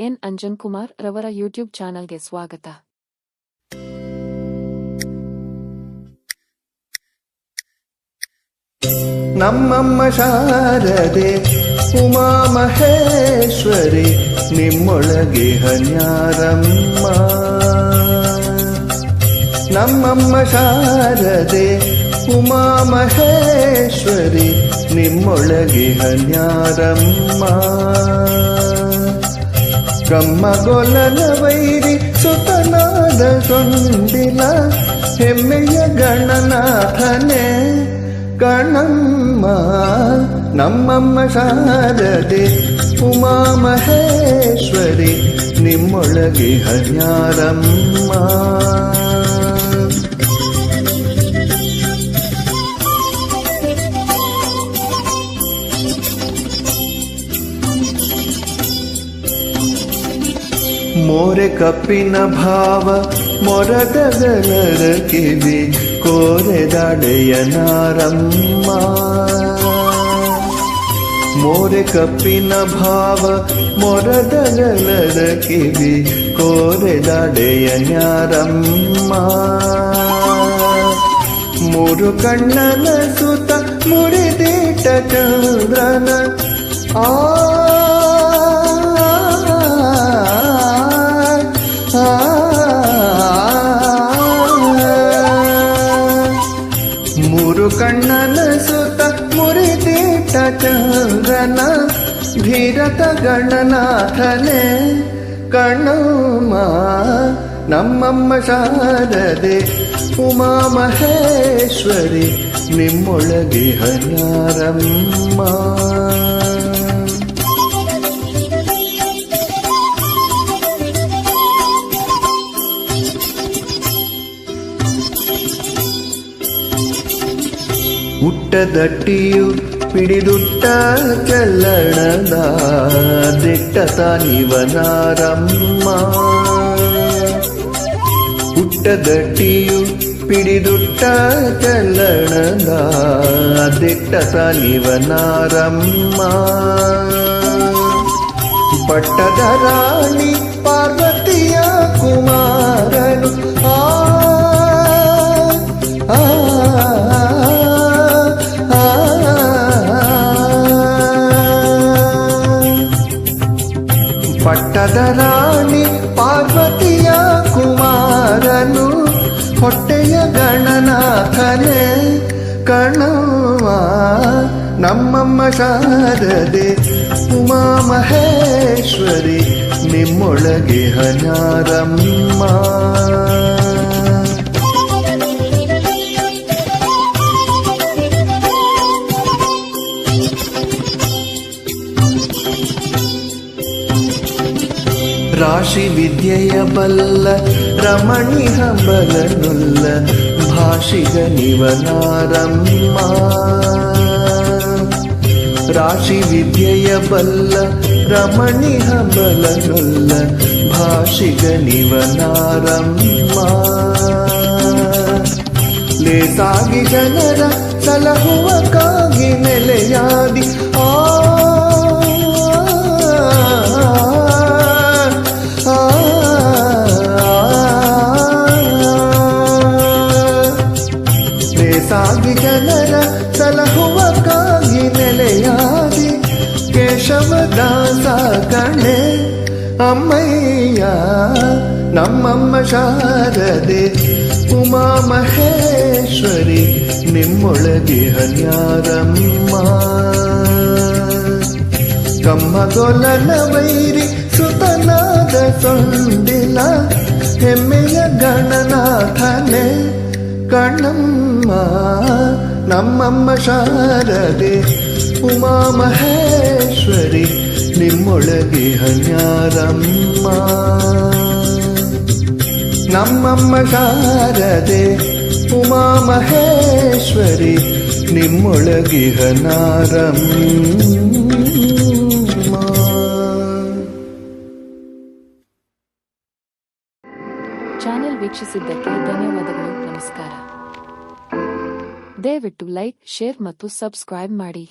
N. Anjan Kumar ರವರ YouTube ಚಾನಲ್ಗೆ ಸ್ವಾಗತ. ನಮ್ಮಮ್ಮ ಶಾರದೆ, ಉಮಾ ಮಹೇಶ್ವರಿ, ನಿಮ್ಮೊಳಗೆ ಹನ್ಯಾರಮ್ಮ. ನಮ್ಮಮ್ಮ ಶಾರದೆ, ಉಮಾ ಮಹೇಶ್ವರಿ, ನಿಮ್ಮೊಳಗೆ ಹನ್ಯಾರಮ್ಮ. ಕಮ್ಮಗೊಲನ ವೈರಿ ಸುತನಾದ ಸೊಂದಿಲ ಹೆಮ್ಮೆಯ ಗಣನಾಥನೆ. ಕಣಮ್ಮ ನಮ್ಮಮ್ಮ ಶಾರದೆ ಉಮಾ ಮಹೇಶ್ವರಿ ನಿಮ್ಮೊಳಗೆ ಹನ್ಯಾರಮ್ಮ ಮೋರೆ ಕಪ್ಪಿನ ಭಾವ ಮೊರಗದಲರ ಕಿವಿ ಕೋರೆದಾಡೆಯ ನಾರಮ್ಮ ಮೋರೆ ಕಪ್ಪಿನ ಭಾವ ಮೊರದಲರ ಕಿವಿ ಕೋರೆದಾಡೆಯ ನ್ಯಾರಮ್ಮ ಮೂರು ಕಣ್ಣನ ಸುತ ಮುರಿದಿಟ್ಟ ಚಂದ್ರನ ಆ ಚಂದ್ರನ ಧೀರತ ಗಣನಾಥನೆ ಕಣ್ಣಮ್ಮ ನಮ್ಮಮ್ಮ ಶಾರದೆ ಉಮಾ ಮಹೇಶ್ವರಿ ನಿಮ್ಮೊಳಗೆ ಹನ್ಯಾರಮ್ಮ ಹುಟ್ಟದಟ್ಟಿಯು ಪಿಡಿದುಟ್ಟ ಚಲ್ಲಣದ ದಿಟ್ಟ ತಾನಿವನಾರಮ್ಮ ಹುಟ್ಟದಟ್ಟಿಯು ಪಿಡಿದುಟ್ಟ ಚಲ್ಲಣದ ದಿಟ್ಟ ತಾನಿವನಾರಮ್ಮ ಪಟ್ಟದ ರಾಣಿ ಪಾರ್ವತಿಯ ಕುಮಾರನು ಆ ಆ, ರಾಣಿ ಪಾರ್ವತಿಯ ಕುಮಾರನು ಹೊಟ್ಟೆಯ ಗಣನಾಥನೆ ಕಣವ ನಮ್ಮಮ್ಮ ಶಾರದೆ ಉಮಾ ಮಹೇಶ್ವರಿ ನಿಮ್ಮೊಳಗೆ ಹನಾರಮ್ಮ ರಾಶಿ ವಿದ್ಯೆಯ ಬಲ್ಲ ರಮಣಿ ಹಂಬಲನುಲ್ಲ ಭಾಷಿಗ ನಿವನಾರಮ್ಮ ರಾಶಿ ವಿದ್ಯೆಯ ಬಲ್ಲ ರಮಣಿ ಹಂಬಲನುಲ್ಲ ಭಾಷಿಗ ನಿವನಾರಮ್ಮ ಲೇಸಾಗಿ ಜನರ ಸಲಹುವ ಕಾಗಿ ನೆಲೆಯಾದಿ ಆ ಆ, ಲೇಸಾಗಿ ಜನರ ಸಲಹುವ ಕಾಗಿ ನೆಲೆಯಾದಿ ಕೇಶವದಾಸ ಕಣೆ ಅಮ್ಮಯ್ಯ ನಮ್ಮಮ್ಮ ಶಾರದೆ ಉಮಾ ಮಹೇಶ್ವರಿ ನಿಮ್ಮೊಳಗೆ ಹನ್ಯಾರಮ್ಮ ಕಮ್ಮಗೊಲನ ವೈರಿ ಸುತನಾದ ಸೊಂದಿಲ ಹೆಮ್ಮೆಯ ಗಣನಾಥನೆ ಕಣ್ಣಮ್ಮ ನಮ್ಮಮ್ಮ ಶಾರದೆ ಉಮಾ ಮಹೇಶ್ವರಿ ನಿಮ್ಮೊಳಗೆ ಹನ್ಯಾರಮ್ಮ ನಮ್ಮಮ್ಮ ಶಾರದೆ ಉಮಾ ಮಹೇಶ್ವರಿ ನಿಮ್ಮೊಳಗೆ ಚಾನೆಲ್ ವೀಕ್ಷಿಸಿದ್ದಕ್ಕೆ ಧನ್ಯವಾದಗಳು ನಮಸ್ಕಾರ. ದಯವಿಟ್ಟು ಲೈಕ್ ಶೇರ್ ಮತ್ತು ಸಬ್ಸ್ಕ್ರೈಬ್ ಮಾಡಿ.